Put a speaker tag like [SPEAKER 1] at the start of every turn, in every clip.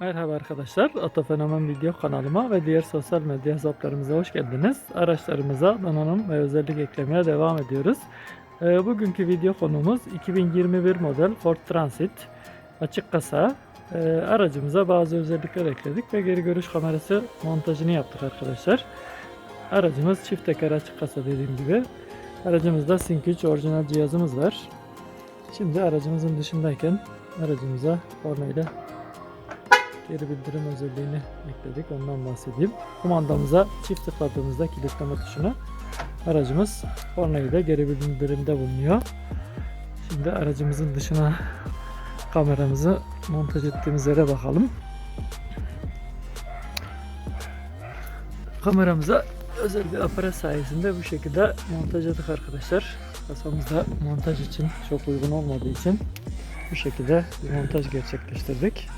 [SPEAKER 1] Merhaba arkadaşlar, Otofenomen Video kanalıma ve diğer sosyal medya hesaplarımıza hoş geldiniz. Araçlarımıza donanım ve özellik eklemeye devam ediyoruz. Ee, bugünkü video konumuz 2021 model Ford Transit açık kasa. Ee, aracımıza bazı özellikler ekledik ve geri görüş kamerası montajını yaptık arkadaşlar. Aracımız çift teker açık kasa dediğim gibi. Aracımızda Sync 3 orijinal cihazımız var. Şimdi aracımızın dışındayken aracımıza kornayla geri bildirim özelliğini ekledik. Ondan bahsedeyim. Kumandamıza çift tıkladığımızda kilitleme tuşuna aracımız kornayı da geri bildirimde bulunuyor. Şimdi aracımızın dışına kameramızı montaj ettiğimiz yere bakalım. Kameramıza özel bir aparat sayesinde bu şekilde montaj ettik arkadaşlar. Kasamızda montaj için çok uygun olmadığı için bu şekilde bir montaj gerçekleştirdik.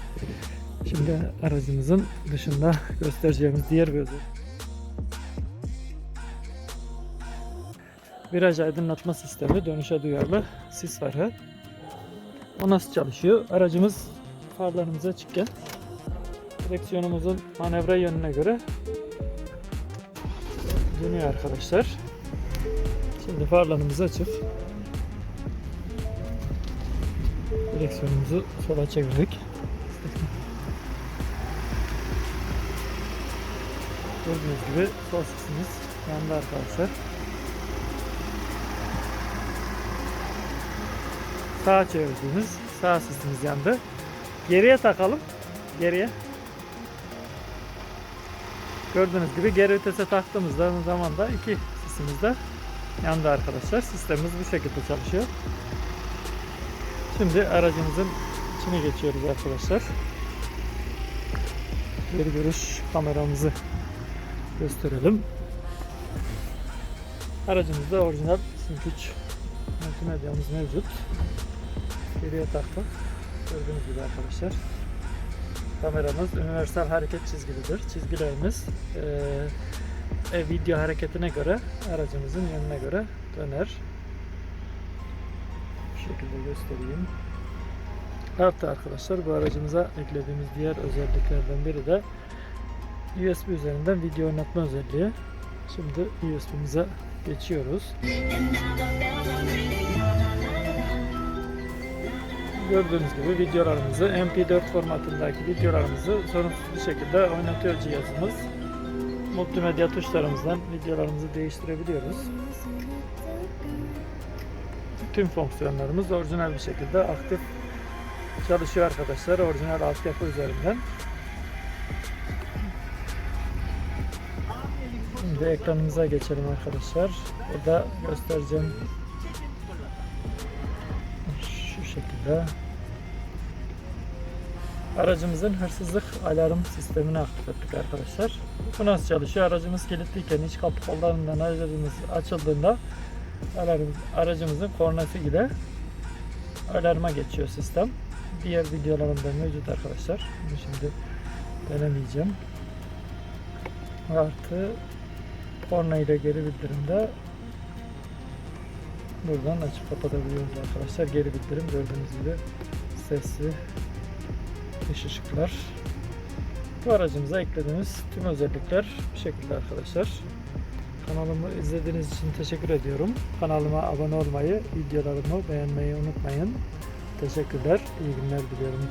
[SPEAKER 1] Şimdi aracımızın dışında göstereceğimiz diğer bir özellik. Viraj aydınlatma sistemi dönüşe duyarlı sis farı. O nasıl çalışıyor? Aracımız farlarımız açıkken direksiyonumuzun manevra yönüne göre dönüyor arkadaşlar. Şimdi farlarımız açık. Direksiyonumuzu sola çevirdik. Gördüğünüz gibi sol sesimiz yandı arkadaşlar. Sağa çevirdiğimiz sağ sesimiz yandı. Geriye takalım. Geriye. Gördüğünüz gibi geri vitese taktığımızda zaman da iki sesimiz de yandı arkadaşlar. Sistemimiz bu şekilde çalışıyor. Şimdi aracımızın içine geçiyoruz arkadaşlar. Geri görüş kameramızı gösterelim. Aracımızda orijinal Sync 3 multimedyamız mevcut. Geriye taktık. Gördüğünüz gibi arkadaşlar. Kameramız universal hareket çizgilidir. Çizgilerimiz eee, e, video hareketine göre aracımızın yönüne göre döner. Bu şekilde göstereyim. Artı arkadaşlar bu aracımıza eklediğimiz diğer özelliklerden biri de USB üzerinden video oynatma özelliği. Şimdi USB'mize geçiyoruz. Gördüğünüz gibi videolarımızı MP4 formatındaki videolarımızı sorunsuz bir şekilde oynatıyor cihazımız. Multimedya tuşlarımızdan videolarımızı değiştirebiliyoruz. Tüm fonksiyonlarımız orijinal bir şekilde aktif çalışıyor arkadaşlar. Orijinal altyapı üzerinden. Şimdi ekranımıza geçelim arkadaşlar. Burada göstereceğim şu şekilde aracımızın hırsızlık alarm sistemini aktif arkadaşlar. Bu nasıl çalışıyor? Aracımız kilitliyken iç kapı kollarından aracımız açıldığında alarm, aracımızın kornası ile alarma geçiyor sistem. Diğer videolarımda mevcut arkadaşlar. Bunu şimdi denemeyeceğim. Artı korna ile geri bildirimde buradan açıp kapatabiliyoruz arkadaşlar. Geri bildirim gördüğünüz gibi sesli dış ışıklar. Bu aracımıza eklediğimiz tüm özellikler bu şekilde arkadaşlar. Kanalımı izlediğiniz için teşekkür ediyorum. Kanalıma abone olmayı, videolarımı beğenmeyi unutmayın. Teşekkürler. İyi günler diliyorum.